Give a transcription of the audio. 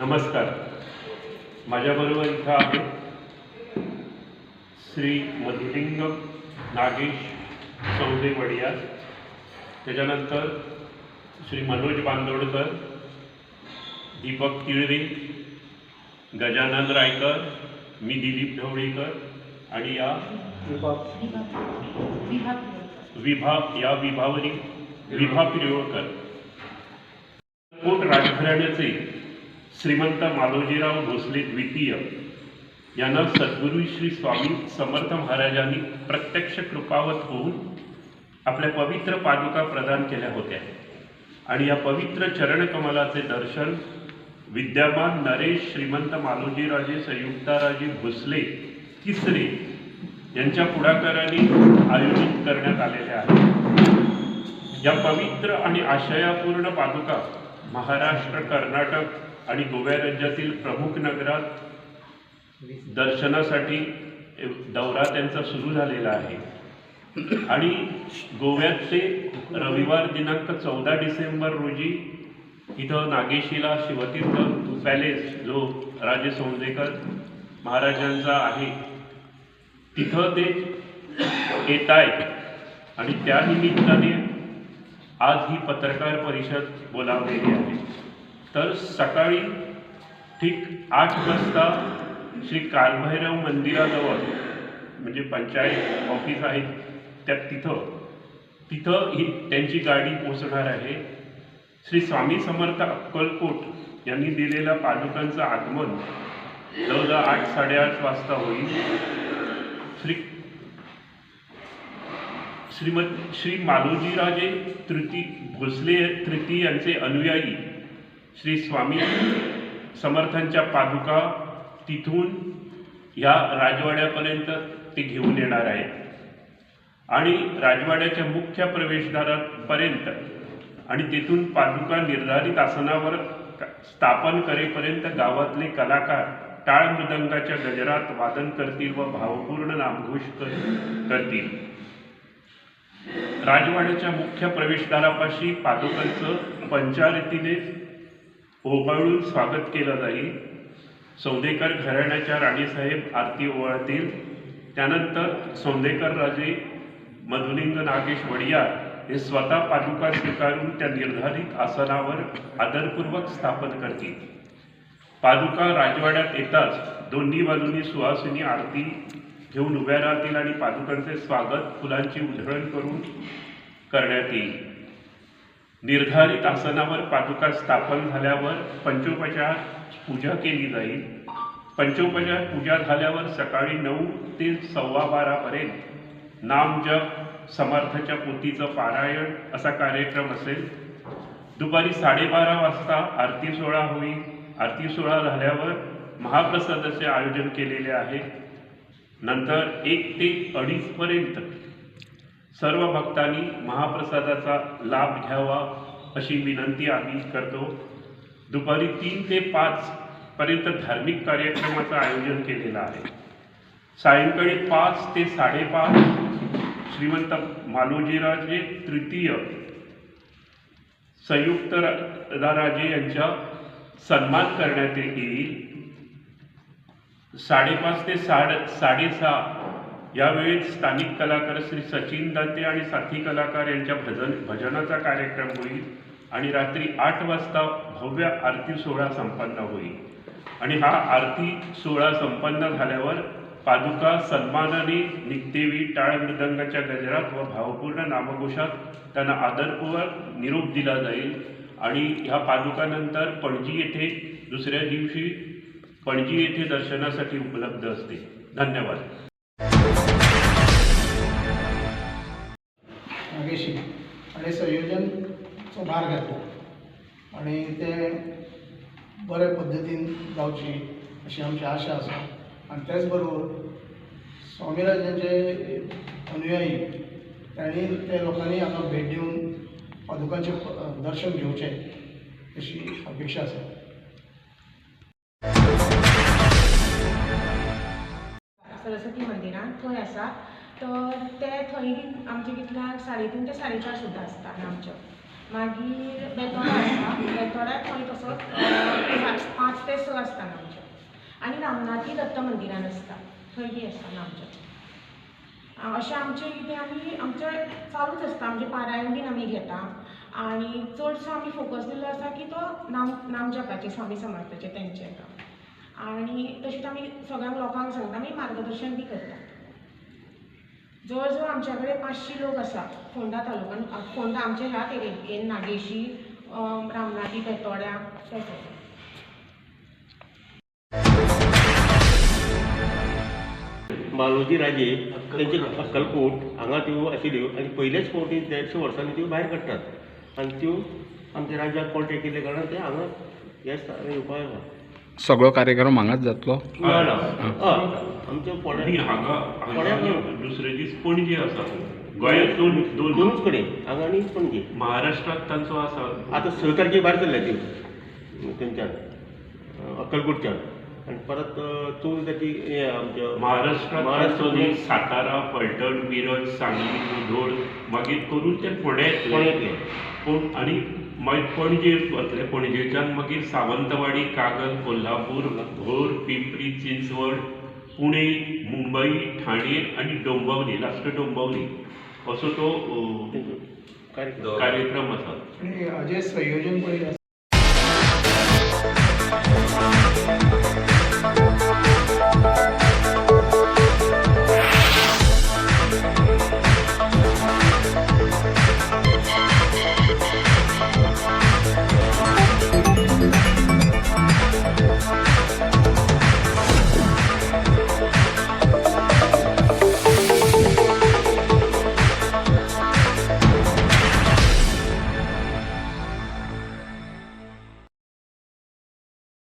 नमस्कार. माझ्याबरोबर इथं आहे श्री मधुलिंगम नागेश सौदे वडिया. त्याच्यानंतर श्री मनोज बांदोडकर दीपक तिळवे गजानन रायकर मी दिलीप ढवळीकर आणि या विभा या विभावरी विभा पिरवळकर. कोट राजघराण्याचे? श्रीमंत मालोजीराव भोसले द्वितीय. यांना सद्गुरू श्री स्वामी समर्थ महाराजांनी प्रत्यक्ष कृपावत होऊन आपल्या पवित्र पादुका प्रदान केल्या होत्या. आणि या पवित्र चरणकमलाचे दर्शन विद्यमान नरेश श्रीमंत मालोजीराजे संयुक्ताराजे भोसले तिसरे यांच्या पुढाकाराने आयोजित करण्यात आलेले आहे या पवित्र आणि आशयापूर्ण पादुका महाराष्ट्र कर्नाटक आणि गोव्या राज्यातील प्रमुख नगरात दर्शनासाठी दौरा त्यांचा सुरू झालेला आहे. आणि गोव्यात ते रविवार दिनांक चौदा डिसेंबर रोजी इथं नागेशीला शिवतीर्थ पॅलेस जो राजे सौंदेकर महाराजांचा आहे तिथं ते येत आहेत आणि त्या निमित्ताने आज ही पत्रकार परिषद बोलावलेली आहे. तर सकाळी ठीक आठ वाजता श्री कालभैरव मंदिराजवळ म्हणजे पंचायत ऑफिस आहे त्या तिथं तिथं ही त्यांची गाडी पोचणार आहे. श्री स्वामी समर्थ अक्कलकोट यांनी दिलेल्या पादुकांचं आगमन जवळजवळ आठ साडेआठ वाजता होईल. श्री श्रीमद श्री मालोजीराजे तृती भोसले तृतीय यांचे अनुयायी श्री स्वामी समर्थांच्या पादुका तिथून ह्या राजवाड्यापर्यंत ते घेऊन येणार आहेत. आणि राजवाड्याच्या मुख्य प्रवेशद्वारापर्यंत आणि तेथून पादुका निर्धारित आसनावर स्थापन करेपर्यंत गावातले कलाकार टाळ मृदंगाच्या गजरात वादन करतील व भावपूर्ण नामघोष करतील. राजवाड्याच्या मुख्य प्रवेशद्वारापाशी पादुकांचं पंचारतीने ओवाळून स्वागत केलं जाईल. सौंदेकर घराण्याच्या राणीसाहेब आरती ओवाळतील. त्यानंतर सौंदेकर राजे मधुलिंग नागेश वडियार हे स्वतः पादुका स्वीकारून त्या निर्धारित आसनावर आदरपूर्वक स्थापन करतील. पादुका राजवाड्यात येताच दोन्ही बाजूंनी सुहासिनी आरती घेऊन उभ्या राहतील आणि पादुकांचे स्वागत फुलांची उधळण करून करण्यात येईल. निर्धारित आसनावर पादुका स्थापन झाल्यावर पंचोपचार पूजा केली जाईल. पंचोपचार पूजा झाल्यावर सकाळी नऊ ते सव्वा बारापर्यंत नामजप समर्थच्या पोथीचं पारायण असा कार्यक्रम असेल. दुपारी साडेबारा वाजता आरती सोहळा होईल. आरती सोहळा झाल्यावर महाप्रसादाचे आयोजन केलेले आहे. नंतर एक ते अडीचपर्यंत सर्व भक्तांनी महाप्रसादाचा लाभ घ्यावा अशी विनंती आम्ही करतो. दुपारी तीन ते पाच पर्यंत धार्मिक कार्यक्रमाचं आयोजन केलेलं आहे. सायंकाळी पाच ते साडेपाच श्रीमंत मालोजीराजे तृतीय संयुक्त राजे यांचा सन्मान करण्यात येईल. साडेपाच ते साडे साडेसहा यावेळी स्थानिक कलाकार श्री सचिन दाते आणि साथी कलाकार यांच्या भजन भजनाचा कार्यक्रम होईल आणि रात्री आठ वाजता भव्य आरती सोहळा संपन्न होईल. आणि हा आरती सोहळा संपन्न झाल्यावर पादुका सन्मानाने निघतेवी टाळ मृदंगाच्या गजरात व भावपूर्ण नामघोषात त्यांना आदरपूर्वक निरोप दिला जाईल. आणि ह्या पादुकानंतर पणजी येथे दुसऱ्या दिवशी पणजी येथे दर्शनासाठी उपलब्ध असते. धन्यवाद. नागेशी आणि संयोजनचो भार घेतलो आणि ते बरे पद्दतीन जावची अशी आमची आशा आसा आणि त्याच बरोबर स्वामीराजांचे अनुयायी त्यांनी ते लोकांनी हांगा भेट दिवन पादुकांचे दर्शन घेवचें अशी अपेक्षा आसा सरस्वती मंदिरान थंय आसा तर ते थंय बी आमचे कितल्याक साडे तीन ते साडे चार सुद्दां आसता नामजप मागीर बेतोडा आसा बेतोड्याक थंय तसोच पांच ते स आसता आमचे आनी रामनाथी दत्त मंदिरान आसता थंय बी आसता आमचे अशें आमचें कितें आमी आमचें चालूच आसता आमचें पारायण बीन आमी घेता. आनी चडसो आमी फोकस दिल्लो आसा की तो नाम नामजपाचेर स्वामी समर्थाचेर तेंचेर आनी तशेंच आमी सगळ्यांक लोकांक सांगता. आमी मार्गदर्शन बी करता. जवळ जवळ आमच्या कडेन पांचशी लोक आसा फोंडा तालुक्यान आ, फोंडा आमच्या ह्याच एरियेन नागेशी रामनाथी बेतोड्या मालोजी राजे तेंचे अक्कलकोट हांगा त्यो आशिल्ल्यो आनी पयलेच फावटी देडशे वर्सांनी त्यो भायर काडटात आनी त्यो आमच्या राज्याक कॉन्टेक्ट केल्ले कारणान ते हांगा हे स्थानार येवपा येता सगळो कार्यक्रम हांगाच जातलो ना ना हय आमच्या आणि फोंड्या हांगा. दुसरे दीस पणजे आसा गोंयांत दोन दोन दोनूच कडेन हांगा आनी पणजे महाराष्ट्रात तांचो आसा आतां स तारखे भायर सरल्या त्यो थंयच्यान अक्कलकोटच्यान आनी परत चवदा तारखे हे आमच्या महाराष्ट्रात महाराष्ट्र तांचो सातारा फलटण मिरज सांगली मुधोळ मागीर करून ते फोंड्या येतले पूण आनी मागीर पणजे वतले पणजेच्यान मागीर सावंतवाडी कागल कोल्हापूर भोर पिंपरी चिंचवड पुणे मुंबई ठाणे आनी डोंबिवली लास्ट डोंबिवली. असो तो कार्यक्रम. कार्यक्रम आसा आणि हाजे संयोजन